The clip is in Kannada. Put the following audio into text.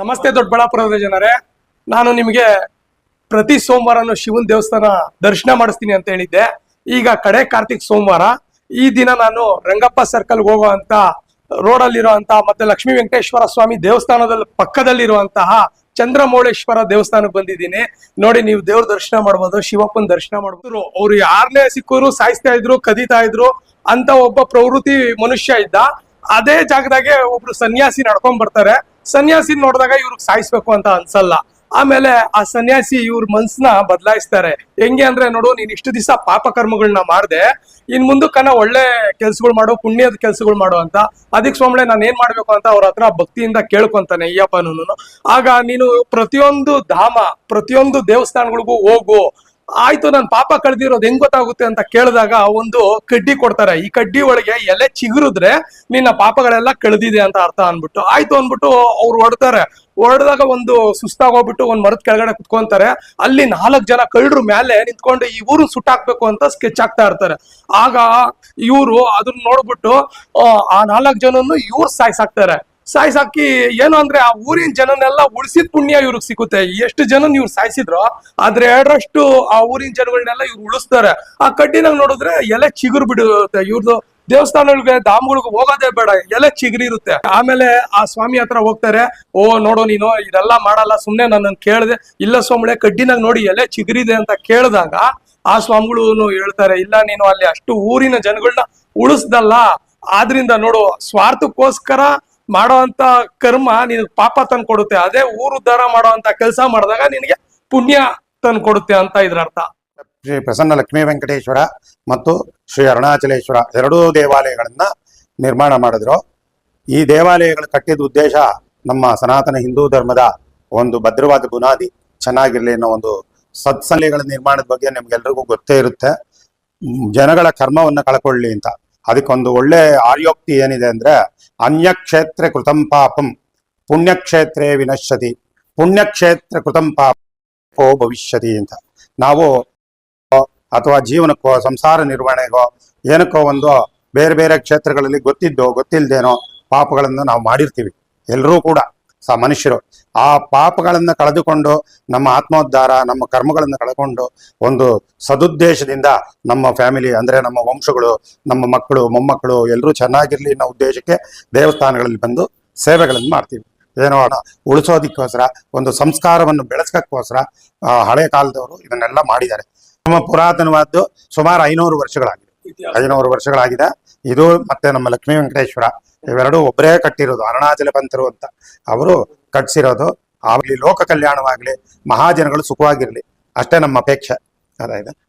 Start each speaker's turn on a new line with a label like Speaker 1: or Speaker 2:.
Speaker 1: ನಮಸ್ತೆ ದೊಡ್ಡಬಳ್ಳಾಪುರದ ಜನರೇ. ನಾನು ನಿಮಗೆ ಪ್ರತಿ ಸೋಮವಾರನು ಶಿವನ್ ದೇವಸ್ಥಾನ ದರ್ಶನ ಮಾಡಿಸ್ತೀನಿ ಅಂತ ಹೇಳಿದ್ದೆ. ಈಗ ಕಡೆ ಕಾರ್ತಿಕ್ ಸೋಮವಾರ. ಈ ದಿನ ನಾನು ರಂಗಪ್ಪ ಸರ್ಕಲ್ ಹೋಗುವಂತ ರೋಡಲ್ಲಿರುವಂತ ಮತ್ತೆ ಲಕ್ಷ್ಮೀ ವೆಂಕಟೇಶ್ವರ ಸ್ವಾಮಿ ದೇವಸ್ಥಾನದಲ್ಲಿ ಪಕ್ಕದಲ್ಲಿರುವಂತಹ ಚಂದ್ರಮೌಳೇಶ್ವರ ದೇವಸ್ಥಾನಕ್ಕೆ ಬಂದಿದ್ದೀನಿ. ನೋಡಿ, ನೀವು ದೇವ್ರ ದರ್ಶನ ಮಾಡ್ಬೋದು, ಶಿವಪ್ಪನ ದರ್ಶನ ಮಾಡ್ಬೋದು. ಅವ್ರು ಯಾರನ್ನೇ ಸಿಕ್ಕರು ಸಾಯಿಸ್ತಾ ಇದ್ರು, ಕದೀತಾ ಇದ್ರು, ಅಂತ ಒಬ್ಬ ಪ್ರವೃತ್ತಿ ಮನುಷ್ಯ ಇದ್ದ, ಅದೇ ಜಾಗದಾಗೆ ಒಬ್ರು ಸನ್ಯಾಸಿ ನಡ್ಕೊಂಡ್ ಬರ್ತಾರೆ. ಸನ್ಯಾಸಿ ನೋಡಿದಾಗ ಇವ್ರಿಗೆ ಸಾಯಿಸ್ಬೇಕು ಅಂತ ಅನ್ಸಲ್ಲ. ಆಮೇಲೆ ಆ ಸನ್ಯಾಸಿ ಇವ್ರ ಮನ್ಸನ್ನ ಬದಲಾಯಿಸ್ತಾರೆ. ಹೆಂಗೆ ಅಂದ್ರೆ ನೋಡು, ನೀನ್ ಇಷ್ಟು ದಿವಸ ಪಾಪ ಕರ್ಮಗಳನ್ನ ಮಾಡ್ದೆ, ಇನ್ ಮುಂದಕ್ಕನ ಒಳ್ಳೆ ಕೆಲ್ಸಗಳು ಮಾಡು, ಪುಣ್ಯದ ಕೆಲ್ಸಗಳು ಮಾಡು ಅಂತ. ಅದಕ್ಕೆ ಸೋಮಳೆ ನಾನು ಏನ್ ಮಾಡ್ಬೇಕು ಅಂತ ಅವ್ರ ಹತ್ರ ಭಕ್ತಿಯಿಂದ ಕೇಳ್ಕೊಂತಾನೆ ಅಯ್ಯಪ್ಪನೂ ಆಗ ನೀನು ಪ್ರತಿಯೊಂದು ಧಾಮ, ಪ್ರತಿಯೊಂದು ದೇವಸ್ಥಾನಗಳಿಗೂ ಹೋಗು. ಆಯ್ತು ನನ್ ಪಾಪ ಕಳ್ದಿರೋದು ಹೆಂಗ್ ಗೊತ್ತಾಗುತ್ತೆ ಅಂತ ಕೇಳಿದಾಗ ಒಂದು ಕಡ್ಡಿ ಕೊಡ್ತಾರೆ. ಈ ಕಡ್ಡಿ ಒಳಗೆ ಎಲೆ ಚಿಗುರಿದ್ರೆ ನಿನ್ನ ಪಾಪಗಳೆಲ್ಲ ಕಳೆದಿದೆ ಅಂತ ಅರ್ಥ ಅನ್ಬಿಟ್ಟು ಆಯ್ತು ಅನ್ಬಿಟ್ಟು ಅವ್ರು ಹೊಡ್ತಾರೆ ಹೊಡೆದಾಗ ಒಂದು ಸುಸ್ತಾಗೋಗ್ಬಿಟ್ಟು ಒಂದ್ ಮರದ ಕೆಳಗಡೆ ಕುತ್ಕೊಂತಾರೆ. ಅಲ್ಲಿ ನಾಲ್ಕು ಜನ ಕಳ್ಳರು ಮೇಲೆ ನಿಂತ್ಕೊಂಡು ಈ ಊರು ಸುಟ್ಟಾಕ್ಬೇಕು ಅಂತ ಸ್ಕೆಚ್ ಆಗ್ತಾ ಇರ್ತಾರೆ. ಆಗ ಇವರು ಅದನ್ನ ನೋಡ್ಬಿಟ್ಟು ಆ, ನಾಲ್ಕು ಜನನು ಇವ್ರು ಸಾಯ್ಸಾಕ್ತಾರೆ ಸಾಯ್ಸಾಕಿ ಏನು ಅಂದ್ರೆ ಆ ಊರಿನ ಜನನೆಲ್ಲ ಉಳಿಸಿದ ಪುಣ್ಯ ಇವ್ರಿಗೆ ಸಿಗುತ್ತೆ ಎಷ್ಟು ಜನ ಇವ್ರು ಸಾಯಿಸಿದ್ರು ಆದ್ರೆ ಎರಡರಷ್ಟು ಆ ಊರಿನ ಜನಗಳನ್ನೆಲ್ಲ ಇವ್ರು ಉಳಿಸ್ತಾರೆ. ಆ ಕಡ್ಡಿನಾಗ ನೋಡಿದ್ರೆ ಎಲೆ ಚಿಗುರು ಬಿಡುತ್ತೆ. ಇವ್ರದ್ದು ದೇವಸ್ಥಾನಗಳಿಗೆ, ಧಾಮಗಳಿಗೆ ಹೋಗೋದೇ ಬೇಡ. ಎಲೆ ಚಿಗುರಿ ಇರುತ್ತೆ. ಆಮೇಲೆ ಆ ಸ್ವಾಮಿ ಹತ್ರ ಹೋಗ್ತಾರೆ, ಓ, ನೋಡೋ ನೀನು, ಇದೆಲ್ಲ ಮಾಡಲ್ಲ, ಸುಮ್ನೆ ನನ್ನನ್ನು ಕೇಳಿದೆ. ಇಲ್ಲ ಸೋಮಳೆ ಕಡ್ಡಿನಾಗ ನೋಡಿ ಎಲೆ ಚಿಗುರಿದೆ ಅಂತ ಕೇಳಿದಾಗ ಆ ಸ್ವಾಮಿಗಳು ಹೇಳ್ತಾರೆ, ಇಲ್ಲ ನೀನು ಅಲ್ಲಿ ಅಷ್ಟು ಊರಿನ ಜನಗಳನ್ನ ಉಳಿಸ್ದಲ್ಲ. ಆದ್ರಿಂದ ನೋಡು, ಸ್ವಾರ್ಥಕ್ಕೋಸ್ಕರ ಮಾಡೋಂತ ಕರ್ಮ ನಿನಗೆ ಪಾಪ ತಂದು ಕೊಡುತ್ತೆ ಅದೇ ಊರು ಮಾಡುವಂತ ಕೆಲಸ ಮಾಡಿದಾಗ ನಿನಗೆ ಪುಣ್ಯ ತಂದು ಕೊಡುತ್ತೆ ಅಂತ ಇದ್ರ ಅರ್ಥ.
Speaker 2: ಶ್ರೀ ಪ್ರಸನ್ನ ಲಕ್ಷ್ಮೀ ವೆಂಕಟೇಶ್ವರ ಮತ್ತು ಶ್ರೀ ಅರುಣಾಚಲೇಶ್ವರ ಎರಡೂ ದೇವಾಲಯಗಳನ್ನ ನಿರ್ಮಾಣ ಮಾಡಿದ್ರು. ಈ ದೇವಾಲಯಗಳು ಕಟ್ಟಿದ ಉದ್ದೇಶ ನಮ್ಮ ಸನಾತನ ಹಿಂದೂ ಧರ್ಮದ ಒಂದು ಭದ್ರವಾದ ಬುನಾದಿ ಚೆನ್ನಾಗಿರ್ಲಿ ಅನ್ನೋ ಒಂದು ಸತ್ಸಂಗಗಳ ನಿರ್ಮಾಣದ ಬಗ್ಗೆ ನಿಮ್ಗೆಲ್ರಿಗೂ ಗೊತ್ತೇ ಇರುತ್ತೆ. ಜನಗಳ ಕರ್ಮವನ್ನು ಕಳ್ಕೊಳ್ಳಿ ಅಂತ. ಅದಕ್ಕೊಂದು ಒಳ್ಳೆ ಆರ್ಯೋಕ್ತಿ ಏನಿದೆ ಅಂದ್ರೆ ಅನ್ಯಕ್ಷೇತ್ರ ಕೃತಂ ಪಾಪಂ, ಪುಣ್ಯಕ್ಷೇತ್ರೇ ವಿನಶ್ಯತಿ ಪುಣ್ಯಕ್ಷೇತ್ರ ಕೃತಂ ಪಾಪೋ ಭವಿಷ್ಯತಿ ಅಂತ. ನಾವು ಅಥವಾ ಜೀವನಕ್ಕೋ, ಸಂಸಾರ ನಿರ್ವಹಣೆಗೋ, ಏನಕ್ಕೋ ಒಂದು ಬೇರೆ ಬೇರೆ ಕ್ಷೇತ್ರಗಳಲ್ಲಿ ಗೊತ್ತಿದ್ದೋ ಗೊತ್ತಿಲ್ಲದೇನೋ ಪಾಪಗಳನ್ನು ನಾವು ಮಾಡಿರ್ತೀವಿ. ಎಲ್ಲರೂ ಕೂಡ. ಸ ಮನುಷ್ಯರು. ಆ ಪಾಪಗಳನ್ನು ಕಳೆದುಕೊಂಡು ನಮ್ಮ ಆತ್ಮೋದ್ಧಾರ, ನಮ್ಮ ಕರ್ಮಗಳನ್ನು ಕಳೆದುಕೊಂಡು ಒಂದು ಸದುದ್ದೇಶದಿಂದ ನಮ್ಮ ಫ್ಯಾಮಿಲಿ ಅಂದ್ರೆ ನಮ್ಮ ವಂಶಗಳು, ನಮ್ಮ ಮಕ್ಕಳು, ಮೊಮ್ಮಕ್ಕಳು ಎಲ್ಲರೂ ಚೆನ್ನಾಗಿರ್ಲಿ ಅನ್ನೋ ಉದ್ದೇಶಕ್ಕೆ ದೇವಸ್ಥಾನಗಳಲ್ಲಿ ಬಂದು ಸೇವೆಗಳನ್ನು ಮಾಡ್ತೀವಿ. ಏನೋ ಉಳಿಸೋದಕ್ಕೋಸ್ಕರ, ಒಂದು ಸಂಸ್ಕಾರವನ್ನು ಬೆಳೆಸೋಕ್ಕೋಸ್ಕರ ಹಳೆ ಕಾಲದವರು ಇದನ್ನೆಲ್ಲ ಮಾಡಿದ್ದಾರೆ. ನಮ್ಮ ಪುರಾತನವಾದ್ದು ಸುಮಾರು ಐನೂರು ವರ್ಷಗಳಾಗಿದೆ. ಐನೂರು ವರ್ಷಗಳಾಗಿದೆ. ಇದು ಮತ್ತೆ ನಮ್ಮ ಲಕ್ಷ್ಮೀ ವೆಂಕಟೇಶ್ವರ ಇವೆರಡು ಒಬ್ಬರೇ ಕಟ್ಟಿರೋದು, ಅರುಣಾಚಲ ಪಂಥರು ಅಂತ. ಅವರು ಕಟ್ಸಿರೋದು ಆಗಲಿ ಲೋಕ ಕಲ್ಯಾಣವಾಗಲಿ, ಮಹಾಜನಗಳು ಸುಖವಾಗಿರಲಿ. ಅಷ್ಟೇ ನಮ್ಮ ಅಪೇಕ್ಷೆ. ಅದಾಗಿದೆ